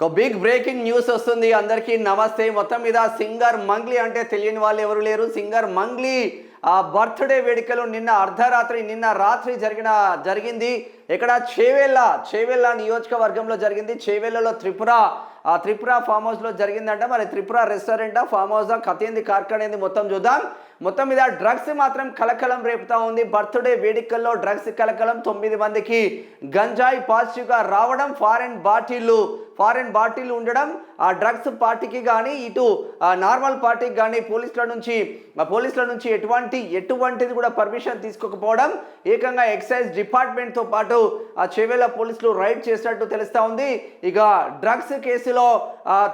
ఒక big breaking news వస్తుంది. అందరికీ నమస్తే. మొత్తం మీద సింగర్ మంగ్లీ అంటే తెలియని వాళ్ళు ఎవరు లేరు. సింగర్ మంగ్లీ ఆ బర్త్డే వేడుకలు నిన్న అర్ధరాత్రి నిన్న రాత్రి జరిగిన జరిగింది. ఇక్కడ చేవెళ్ళ చేవెళ్ళ నియోజకవర్గంలో జరిగింది. చేవెళ్ళలో త్రిపుర ఆ త్రిపుర ఫామ్ హౌస్లో జరిగిందంట. మరి త్రిపుర రెస్టారెంట్ ఫామ్ హౌసా కథేంది కార్కనేది మొత్తం చూద్దాం. మొత్తం మీద డ్రగ్స్ మాత్రం కలకలం రేపుతా ఉంది. బర్త్డే వేడుకల్లో డ్రగ్స్ కలకలం తొమ్మిది మందికి. గంజాయి పాజిటివ్గా రావడం ఫారెన్ బాటిల్లు ఫారెన్ బాటిల్ ఉండడం ఆ డ్రగ్స్ పార్టీకి కానీ ఇటు నార్మల్ పార్టీకి కానీ పోలీసుల నుంచి పోలీసుల నుంచి ఎటువంటి ఎటువంటిది కూడా పర్మిషన్ తీసుకోకపోవడం ఏకంగా ఎక్సైజ్ డిపార్ట్మెంట్తో పాటు ఆ చెవేల పోలీసులు రైడ్ చేసినట్టు తెలుస్తూ ఉంది. ఇక డ్రగ్స్ కేసులో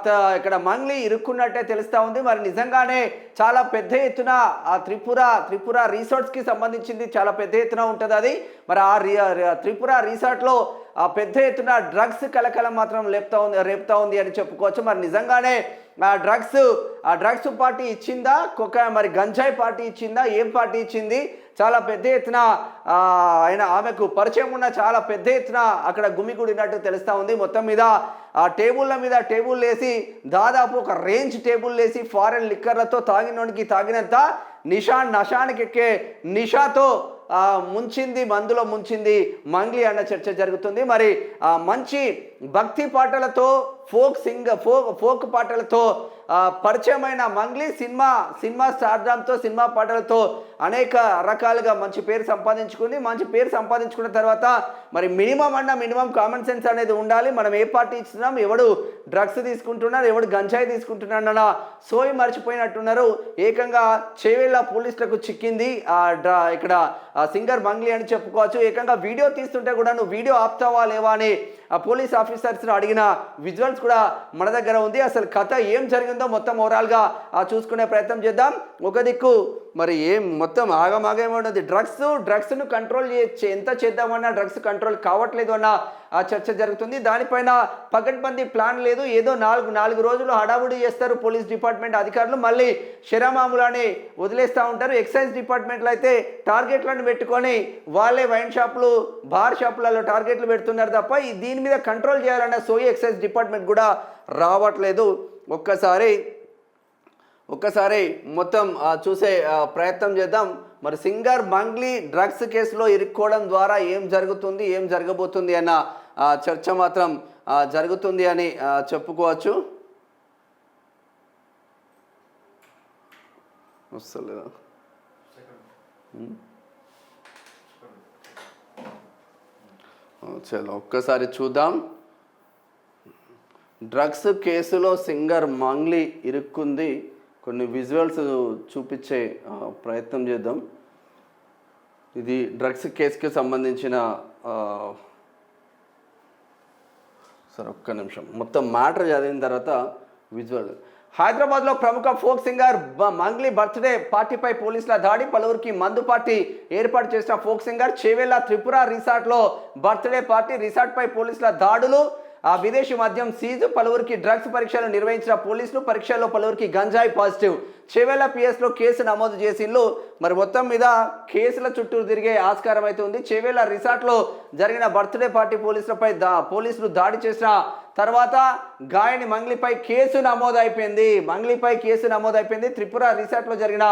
త- ఇక్కడ మంగ్లీ ఇరుక్కున్నట్టే తెలుస్తూ ఉంది. మరి నిజంగానే చాలా పెద్ద ఎత్తున ఆ త్రిపుర త్రిపుర రిసార్ట్స్కి సంబంధించింది చాలా పెద్ద ఎత్తున ఉంటుంది అది. మరి ఆ రి- త్రిపుర రిసార్ట్లో పెద్ద ఎత్తున డ్రగ్స్ కలకలం మాత్రం లేపుతా ఉంది రేపుతా ఉంది అని చెప్పుకోవచ్చు. మరి నిజంగానే ఆ డ్రగ్స్ ఆ డ్రగ్స్ పార్టీ ఇచ్చిందా? కుక్క మరి గంజాయి పార్టీ ఇచ్చిందా? ఏం పార్టీ ఇచ్చింది? చాలా పెద్ద ఎత్తున ఆయన ఆమెకు పరిచయం ఉన్న చాలా పెద్ద ఎత్తున అక్కడ గుమిగూడినట్టు తెలుస్తూ ఉంది. మొత్తం మీద ఆ టేబుల్ల మీద టేబుల్ వేసి దాదాపు ఒక రేంజ్ టేబుల్ వేసి ఫారెన్ లిక్కర్లతో తాగినోడికి తాగినంత నిషా నషానికి ఎక్కే నిషాతో ముంచింది మందులో ముంచింది మంగ్లీ అన్న చర్చ జరుగుతుంది. మరి ఆ మంచి భక్తి పాటలతో ఫోక్ సింగ ఫోక్ ఫోక్ పాటలతో పరిచయమైన మంగ్లీ సినిమా సినిమా స్టార్డంతో సినిమా పాటలతో అనేక రకాలుగా మంచి పేరు సంపాదించుకుంది మంచి పేరు సంపాదించుకున్న తర్వాత మరి మినిమం అన్న మినిమం కామన్ సెన్స్ అనేది ఉండాలి. మనం ఏ పార్టీ ఇస్తున్నాం ఎవడు డ్రగ్స్ తీసుకుంటున్నారు ఎవడు గంజాయి తీసుకుంటున్నాడు అన్న సోయి మర్చిపోయినట్టున్నారు. ఏకంగా చేవేళ్ళ పోలీసులకు చిక్కింది ఆ డ్రా ఇక్కడ ఆ సింగర్ మంగ్లీ అని చెప్పుకోవచ్చు. ఏకంగా వీడియో తీస్తుంటే కూడా నువ్వు వీడియో ఆపుతావా లేవా అని ఆ పోలీస్ ఆఫీసర్స్ని అడిగిన విజువల్స్ కూడా మన దగ్గర ఉంది. అసలు కథ ఏం జరిగింది మొత్తం ఓవరాల్గా ఆ చూసుకునే ప్రయత్నం చేద్దాం. ఒక దిక్కు మరి ఏం మొత్తం ఆగమాగే ఉన్నది. డ్రగ్స్ డ్రగ్స్ను కంట్రోల్ చే ఎంత చేద్దామన్నా డ్రగ్స్ కంట్రోల్ కావట్లేదు అన్న ఆ చర్చ జరుగుతుంది. దానిపైన పగడ్బందీ ప్లాన్ లేదు. ఏదో నాలుగు నాలుగు రోజులు హడావుడి చేస్తారు పోలీస్ డిపార్ట్మెంట్ అధికారులు. మళ్ళీ శరమాములని వదిలేస్తూ ఉంటారు. ఎక్సైజ్ డిపార్ట్మెంట్లో అయితే టార్గెట్లను పెట్టుకొని వాళ్ళే వైన్ షాపులు బార్ షాపులలో టార్గెట్లు పెడుతున్నారు తప్ప దీని మీద కంట్రోల్ చేయాలన్న సోయి ఎక్సైజ్ డిపార్ట్మెంట్ కూడా రావట్లేదు. ఒక్కసారి ఒక్కసారి మొత్తం చూసే ప్రయత్నం చేద్దాం. మరి సింగర్ మంగ్లీ డ్రగ్స్ కేసులో ఇరుక్కోవడం ద్వారా ఏం జరుగుతుంది ఏం జరగబోతుంది అన్న చర్చ మాత్రం జరుగుతుంది అని చెప్పుకోవచ్చు. వస్తలేదా చలో ఒక్కసారి చూద్దాం. డ్రగ్స్ కేసులో సింగర్ మంగ్లీ ఇరుక్కుంది. కొన్ని విజువల్స్ చూపించే ప్రయత్నం చేద్దాం. ఇది డ్రగ్స్ కేసుకి సంబంధించిన సరే ఒక్క నిమిషం. మొత్తం మ్యాటర్ చదివిన తర్వాత విజువల్. హైదరాబాద్లో ప్రముఖ ఫోక్ సింగర్ మంగ్లీ బర్త్డే పార్టీపై పోలీసుల దాడి. పలువురికి మందు పార్టీ ఏర్పాటు చేసిన ఫోక్ సింగర్ చేవేళ్ళ త్రిపుర రిసార్ట్లో బర్త్డే పార్టీ రిసార్ట్పై పోలీసుల దాడులు. ఆ విదేశీ మద్యం సీజు పలువురికి డ్రగ్స్ పరీక్షలు నిర్వహించిన పోలీసులు పరీక్షల్లో పలువురికి గంజాయి పాజిటివ్. చేవేళ్ళ పిఎస్లో కేసు నమోదు చేసిండ్లు మరి మొత్తం మీద కేసుల చుట్టూ తిరిగే ఆస్కారం అయితే ఉంది. చేవేళ్ళ రిసార్ట్లో జరిగిన బర్త్డే పార్టీ పోలీసులపై దా పోలీసులు దాడి చేసిన తర్వాత గాయని మంగ్లీపై కేసు నమోదు అయిపోయింది మంగ్లీపై కేసు నమోదు అయిపోయింది త్రిపుర రిసార్ట్లో జరిగిన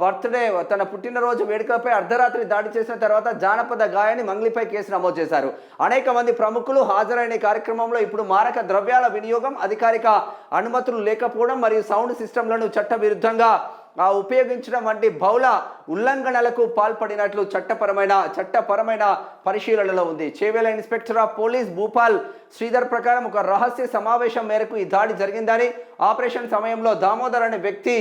బర్త్డే తన పుట్టినరోజు వేడుకపై అర్ధరాత్రి దాడి చేసిన తర్వాత జానపద గాయని మంగ్లీపై కేసు నమోదు చేశారు. అనేక మంది ప్రముఖులు హాజరైన కార్యక్రమంలో ఇప్పుడు మారక ద్రవ్యాల వినియోగం అధికారిక అనుమతులు లేకపోవడం మరియు సౌండ్ సిస్టంలను చట్టవిరుద్ధంగా ఉపయోగించడం వంటి బహుళ ఉల్లంఘనలకు పాల్పడినట్లు చట్టపరమైన చట్టపరమైన పరిశీలనలో ఉంది. Chevella inspector of police Bhupal Sridhar ప్రకారం ఒక రహస్య సమావేశం మేరకు ఈ దాడి జరిగిందని ఆపరేషన్ సమయంలో దామోదర్ అనే వ్యక్తి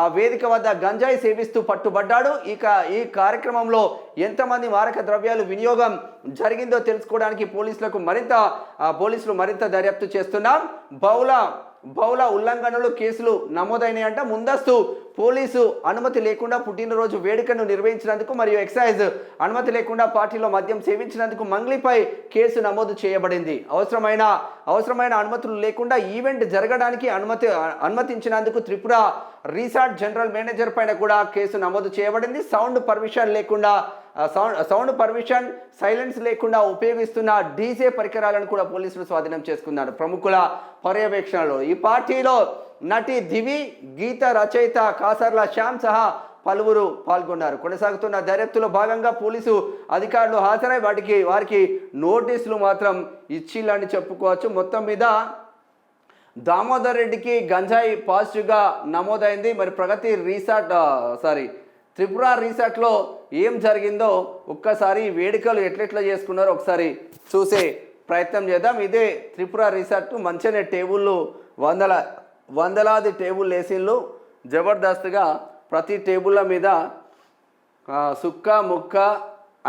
ఆ వేదిక వద్ద గంజాయి సేవిస్తూ పట్టుబడ్డాడు. ఇక ఈ కార్యక్రమంలో ఎంతమంది మారక ద్రవ్యాలు వినియోగం జరిగిందో తెలుసుకోవడానికి పోలీసులకు మరింత పోలీసులు మరింత దర్యాప్తు చేస్తున్నాం. బహుళ బహుళ ఉల్లంఘనలు కేసులు నమోదైనాయంట. ముందస్తు పోలీసు అనుమతి లేకుండా పుట్టినరోజు వేడుకను నిర్వహించినందుకు మరియు ఎక్సైజ్ అనుమతి లేకుండా పార్టీలో మద్యం సేవించినందుకు మంగ్లీపై కేసు నమోదు చేయబడింది. అవసరమైన అవసరమైన అనుమతులు లేకుండా ఈవెంట్ జరగడానికి అనుమతి అనుమతించినందుకు త్రిపుర రీసార్ట్ జనరల్ మేనేజర్ పైన కూడా కేసు నమోదు చేయబడింది. సౌండ్ పర్మిషన్ లేకుండా సౌండ్ సౌండ్ పర్మిషన్ సైలెన్స్ లేకుండా ఉపయోగిస్తున్న డీజే పరికరాలను కూడా పోలీసులు స్వాధీనం చేసుకున్నారు. ప్రముఖుల పర్యవేక్షణలో ఈ పార్టీలో నటి దివి గీత రచయిత కాసర్ల శ్యామ్ సహా పలువురు పాల్గొన్నారు. కొనసాగుతున్న దర్యాప్తులో భాగంగా పోలీసు అధికారులు హాజరై వాటికి వారికి నోటీసులు మాత్రం ఇచ్చిల్లని చెప్పుకోవచ్చు. మొత్తం మీద దామోదర్ రెడ్డికి గంజాయి పాజిటివ్గా నమోదైంది. మరి ప్రగతి రీసార్ట్ సారీ త్రిపుర రీసార్ట్లో ఏం జరిగిందో ఒక్కసారి వేడుకలు ఎట్లెట్లా చేసుకున్నారో ఒకసారి చూసే ప్రయత్నం చేద్దాం. ఇదే త్రిపుర రీసార్ట్ మంచిగానే టేబుళ్ళు వందల వందలాది టేబుల్ ఏసీలు జబర్దస్త్గా ప్రతి టేబుల్ల మీద సుక్క ముక్క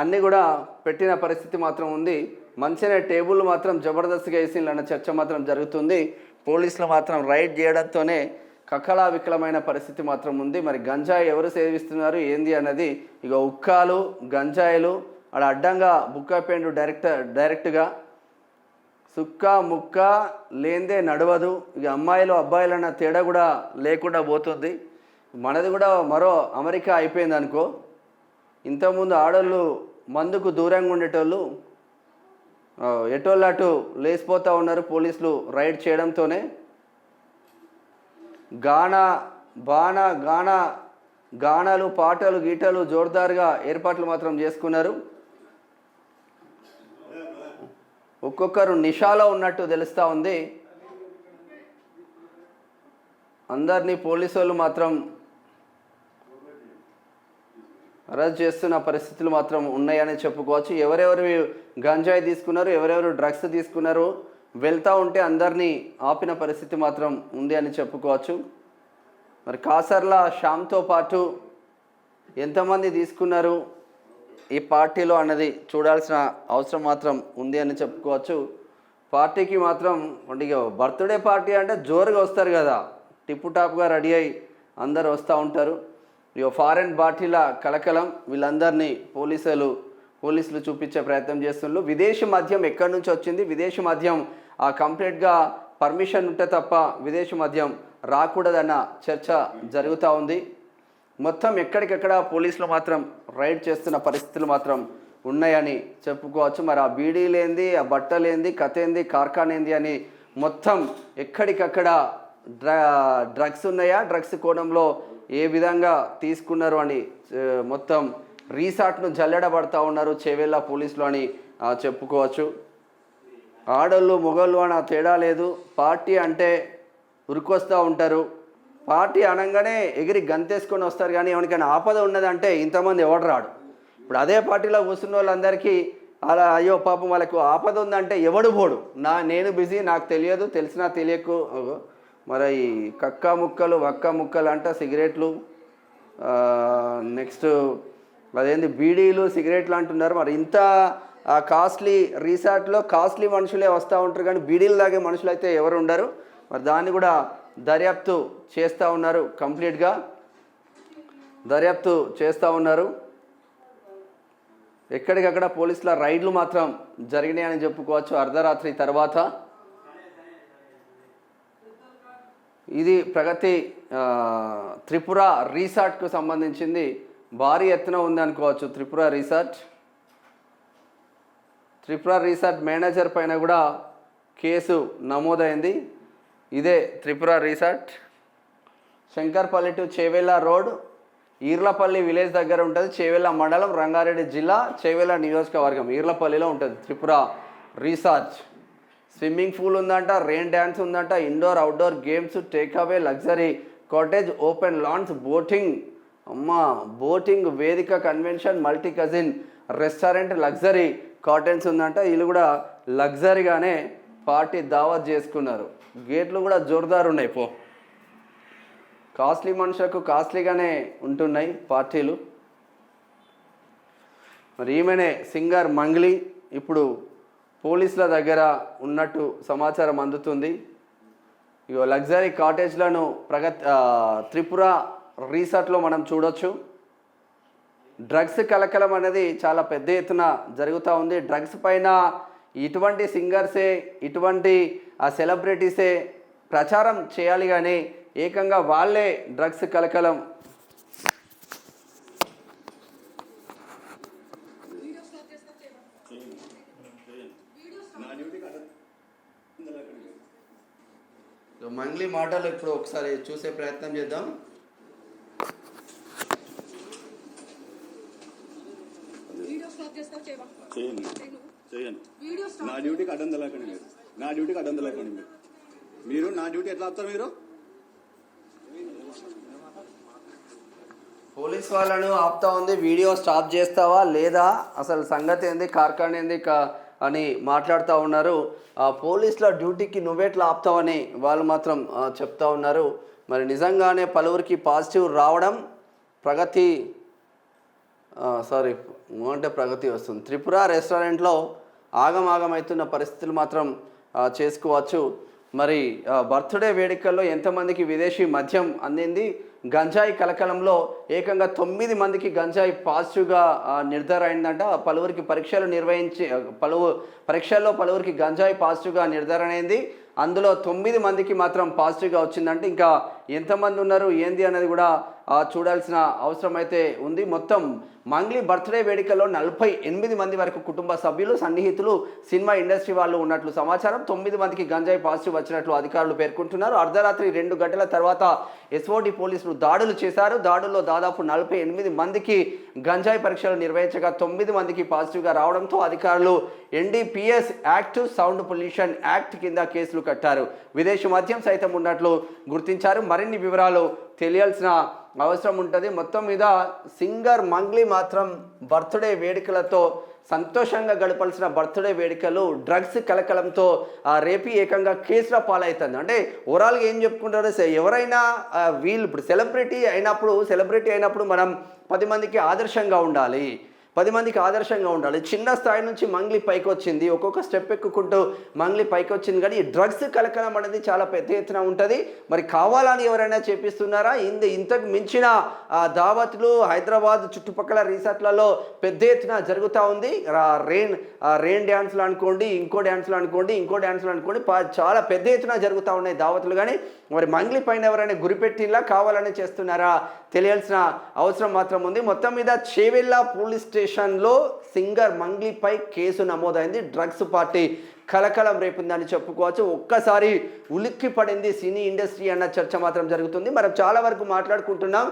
అన్నీ కూడా పెట్టిన పరిస్థితి మాత్రం ఉంది. మంచిగా టేబుల్ మాత్రం జబర్దస్త్గా వేసిండ్రు అన్న చర్చ మాత్రం జరుగుతుంది. పోలీసులు మాత్రం రైడ్ చేయడంతోనే కకలా వికలమైన పరిస్థితి మాత్రం ఉంది. మరి గంజాయి ఎవరు సేవిస్తున్నారు? ఏంది అన్నది ఇక ఉక్కాలు గంజాయిలు అక్కడ అడ్డంగా బుక్కాపేండు డైరెక్ట్ డైరెక్ట్గా. సుక్క ముక్క లేందే నడవదు. ఇక అమ్మాయిలు అబ్బాయిలు అన్న తేడా కూడా లేకుండా పోతుంది. మనది కూడా మరో అమెరికా అయిపోయింది అనుకో. ఇంతకుముందు ఆడోళ్ళు మందుకు దూరంగా ఉండేటోళ్ళు ఎటోళ్ళు అటు లేచిపోతూ ఉన్నారు పోలీసులు రైడ్ చేయడంతోనే. గాన బాణ గాన గానాలు పాటలు గీటలు జోర్దారుగా ఏర్పాట్లు మాత్రం చేసుకున్నారు. ఒక్కొక్కరు నిషాలో ఉన్నట్టు తెలుస్తూ ఉంది. అందరినీ పోలీసు వాళ్ళు మాత్రం అరెస్ట్ చేస్తున్న పరిస్థితులు మాత్రం ఉన్నాయని చెప్పుకోవచ్చు. ఎవరెవరు గంజాయి తీసుకున్నారు ఎవరెవరు డ్రగ్స్ తీసుకున్నారు వెళ్తూ ఉంటే అందరినీ ఆపిన పరిస్థితి మాత్రం ఉంది అని చెప్పుకోవచ్చు. మరి కాసర్ల శ్యామ్తో పాటు ఎంతమంది తీసుకున్నారు? ఈ పార్టీలో అన్నది చూడాల్సిన అవసరం మాత్రం ఉంది అని చెప్పుకోవచ్చు. పార్టీకి మాత్రం అంటే ఇక బర్త్డే పార్టీ అంటే జోరుగా వస్తారు కదా. టిప్పు టాప్గా రెడీ అయి అందరు వస్తూ ఉంటారు. ఇక ఫారెన్ పార్టీల కలకలం వీళ్ళందరినీ పోలీసులు పోలీసులు చూపించే ప్రయత్నం చేస్తున్నారు విదేశీ మద్యం ఎక్కడి నుంచి వచ్చింది? విదేశీ మద్యం కంప్లీట్గా పర్మిషన్ ఉంటే తప్ప విదేశీ మద్యం రాకూడదన్న చర్చ జరుగుతూ ఉంది. మొత్తం ఎక్కడికెక్కడ పోలీసులు మాత్రం రైడ్ చేస్తున్న పరిస్థితులు మాత్రం ఉన్నాయని చెప్పుకోవచ్చు. మరి ఆ బీడీలేంది ఆ బట్టలేంది కథ ఏంది కార్ఖానేంది అని మొత్తం ఎక్కడికక్కడ డ్ర డ్రగ్స్ ఉన్నాయా? డ్రగ్స్ కోణంలో ఏ విధంగా తీసుకున్నారు అని మొత్తం రీసార్ట్ను జల్లెడబడతా ఉన్నారు చేవేళ్ళ పోలీసులు అని చెప్పుకోవచ్చు. ఆడోళ్ళు మొగోళ్ళు అని ఆ తేడా లేదు. పార్టీ అంటే ఉరికొస్తూ ఉంటారు. పార్టీ అనగానే ఎగిరి గంతేసుకొని వస్తారు కానీ ఎవరికైనా ఆపద ఉన్నదంటే ఇంతమంది ఎవడు రాడు. ఇప్పుడు అదే పార్టీలో కూర్చున్న వాళ్ళందరికీ అలా అయ్యో పాపం వాళ్ళకు ఆపద ఉందంటే ఎవడు పోడు. నా నేను బిజీ నాకు తెలియదు తెలిసినా తెలియకు. మరి ఈ కక్క ముక్కలు వక్క ముక్కలు అంట సిగరెట్లు. నెక్స్ట్ అదేంది బీడీలు సిగరెట్లు అంటున్నారు. మరి ఇంత కాస్ట్లీ రీసార్ట్లో కాస్ట్లీ మనుషులే వస్తూ ఉంటారు కానీ బీడీలు తాగే మనుషులు అయితే ఎవరు ఉండరు. మరి దాన్ని కూడా దర్యాప్తు చేస్తూ ఉన్నారు కంప్లీట్గా. దర్యాప్తు చేస్తూ ఉన్నారు. ఎక్కడికక్కడ పోలీసుల రైడ్లు మాత్రం జరిగినాయని చెప్పుకోవచ్చు అర్ధరాత్రి తర్వాత. ఇది ప్రగతి త్రిపుర రీసార్ట్కు సంబంధించింది. భారీ ఎత్తున ఉంది అనుకోవచ్చు Tripura resort. Tripura resort manager పైన కూడా కేసు నమోదైంది. ఇదే Tripura resort Shankarpalli to Chevella road Eerlapalli village దగ్గర ఉంటుంది. చేవెళ్ళ మండలం రంగారెడ్డి జిల్లా చేవెళ్ళ నియోజకవర్గం ఈర్లపల్లిలో ఉంటుంది త్రిపుర రీసార్చ్. స్విమ్మింగ్ పూల్ ఉందంట రెయిన్ డ్యాన్స్ ఉందంట indoor outdoor games take away luxury cottage open lawns boating అమ్మ బోటింగ్ వేదిక convention multi cuisine restaurant luxury cottons ఉందంట. వీళ్ళు కూడా లగ్జరీగానే పార్టీ దావత్ చేసుకున్నారు. గేట్లు కూడా జోర్దారు ఉన్నాయి పో. కాస్ట్లీ మనుషులకు కాస్ట్లీగానే ఉంటున్నాయి పార్టీలు. మరి ఈమెనే సింగర్ మంగ్లీ ఇప్పుడు పోలీసుల దగ్గర ఉన్నట్టు సమాచారం అందుతుంది. ఇగో లగ్జరీ కాటేజ్లను ప్రగతి త్రిపుర రీసార్ట్లో మనం చూడొచ్చు. డ్రగ్స్ కలకలం అనేది చాలా పెద్ద ఎత్తున జరుగుతూ ఉంది. డ్రగ్స్ పైన ఇటువంటి సింగర్సే ఇటువంటి ఆ సెలబ్రిటీసే ప్రచారం చేయాలి కానీ ఏకంగా వాళ్ళే డ్రగ్స్ కలకలం. మంగ్లీ మాటలు ఇప్పుడు ఒకసారి చూసే ప్రయత్నం చేద్దాం. చేయను. చేయను. నా డ్యూటీకి అడ్డం తెలకండి మీరు. నా డ్యూటీకి అడ్డం తెలకండి మీరు. మీరు నా డ్యూటీ ఎట్లా ఆపుతారు మీరు? పోలీస్ వాళ్ళను ఆపుతా ఉంది. వీడియో స్టాప్ చేస్తావా లేదా? అసలు సంగతి ఏంది? కార్ఖాన ఏంది? కా- అని మాట్లాడుతూ ఉన్నారు. ఆ పోలీసుల డ్యూటీకి నువ్వెట్లా ఆపుతావని వాళ్ళు మాత్రం చెప్తా ఉన్నారు. మరి నిజంగానే పలువురికి పాజిటివ్ రావడం ప్రగతి సారీ అంటే ప్రగతి వస్తుంది. త్రిపుర రెస్టారెంట్లో ఆగమాగమవుతున్న పరిస్థితులు మాత్రం చేసుకోవచ్చు. మరి బర్త్డే వేడుకల్లో ఎంతమందికి విదేశీ మద్యం అందింది? గంజాయి కలకలంలో ఏకంగా తొమ్మిది మందికి గంజాయి పాజిటివ్గా నిర్ధారణ అయిందంట పలువురికి పరీక్షలు నిర్వహించి పలువు పరీక్షల్లో పలువురికి గంజాయి పాజిటివ్గా నిర్ధారణ అయింది అందులో తొమ్మిది మందికి మాత్రం పాజిటివ్గా వచ్చిందంటే. ఇంకా ఎంతమంది ఉన్నారు? ఏంది అనేది కూడా చూడాల్సిన అవసరం అయితే ఉంది. మొత్తం మంగ్లీ బర్త్డే వేడుకలో నలభై ఎనిమిది మంది వరకు కుటుంబ సభ్యులు సన్నిహితులు సినిమా ఇండస్ట్రీ వాళ్ళు ఉన్నట్లు సమాచారం. తొమ్మిది మందికి గంజాయి పాజిటివ్ వచ్చినట్లు అధికారులు పేర్కొంటున్నారు. అర్ధరాత్రి రెండు గంటల తర్వాత ఎస్ఓటి పోలీసులు దాడులు చేశారు. దాడుల్లో దాదాపు నలభై ఎనిమిది మందికి గంజాయి పరీక్షలు నిర్వహించగా తొమ్మిది మందికి పాజిటివ్గా రావడంతో అధికారులు NDPS act sound pollution act కింద కేసులు కట్టారు. విదేశీ మద్యం సైతం ఉన్నట్లు గుర్తించారు. మరిన్ని వివరాలు తెలియాల్సిన అవసరం ఉంటుంది. మొత్తం మీద సింగర్ మంగ్లీ మాత్రం బర్త్డే వేడుకలతో సంతోషంగా గడపాల్సిన బర్త్డే వేడుకలు డ్రగ్స్ కలకలంతో ఆ, రేపి ఏకంగా కేసుల పాలవుతుంది. అంటే ఓవరాల్గా ఏం చెప్పుకుంటారో ఎవరైనా వీళ్ళు ఇప్పుడు సెలబ్రిటీ అయినప్పుడు సెలబ్రిటీ అయినప్పుడు మనం పది మందికి ఆదర్శంగా ఉండాలి. పది మందికి ఆదర్శంగా ఉండాలి. చిన్న స్థాయి నుంచి మంగ్లీ పైకి వచ్చింది ఒక్కొక్క స్టెప్ ఎక్కుకుంటూ మంగ్లీ పైకి వచ్చింది కానీ ఈ డ్రగ్స్ కలకలం అనేది చాలా పెద్ద ఎత్తున ఉంటుంది. మరి కావాలని ఎవరైనా చేపిస్తున్నారా? ఇంత ఇంతకు మించిన దావత్లు హైదరాబాద్ చుట్టుపక్కల రీసార్ట్లలో పెద్ద ఎత్తున జరుగుతూ ఉంది. రెయిన్ రెయిన్ డ్యాన్స్లు అనుకోండి ఇంకో డ్యాన్స్లు అనుకోండి ఇంకో డ్యాన్స్లు అనుకోండి చాలా పెద్ద ఎత్తున జరుగుతూ ఉన్నాయి దావత్లు. కానీ మరి మంగ్లీ పైన ఎవరైనా గురిపెట్టిలా కావాలని చేస్తున్నారా? తెలియాల్సిన అవసరం మాత్రం ఉంది. మొత్తం మీద చేవెళ్ళ పోలీస్ స్టేషన్లో సింగర్ మంగ్లీపై కేసు నమోదైంది. డ్రగ్స్ పార్టీ కలకలం రేపిందని చెప్పుకోవచ్చు. ఒక్కసారి ఉలిక్కి పడింది సినీ ఇండస్ట్రీ అన్న చర్చ మాత్రం జరుగుతుంది. మనం చాలా వరకు మాట్లాడుకుంటున్నాం.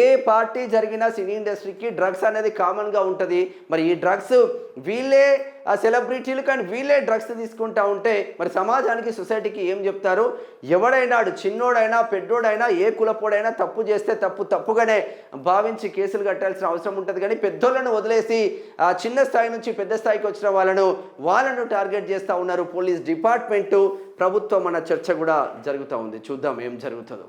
ఏ పార్టీ జరిగినా సినీ ఇండస్ట్రీకి డ్రగ్స్ అనేది కామన్గా ఉంటుంది. మరి ఈ డ్రగ్స్ వీళ్ళే ఆ సెలబ్రిటీలు కానీ వీళ్ళే డ్రగ్స్ తీసుకుంటా ఉంటే మరి సమాజానికి సొసైటీకి ఏం చెప్తారు? ఎవడైనా అడు చిన్నోడైనా పెద్దోడైనా ఏ కులపోడైనా తప్పు చేస్తే తప్పు తప్పుగానే భావించి కేసులు కట్టాల్సిన అవసరం ఉంటుంది. కానీ పెద్దోళ్ళను వదిలేసి ఆ చిన్న స్థాయి నుంచి పెద్ద స్థాయికి వచ్చిన వాళ్ళను వాళ్ళను టార్గెట్ చేస్తూ ఉన్నారు పోలీస్ డిపార్ట్మెంటు. ప్రభుత్వం అన్న చర్చ కూడా జరుగుతూ ఉంది. చూద్దాం ఏం జరుగుతుందో.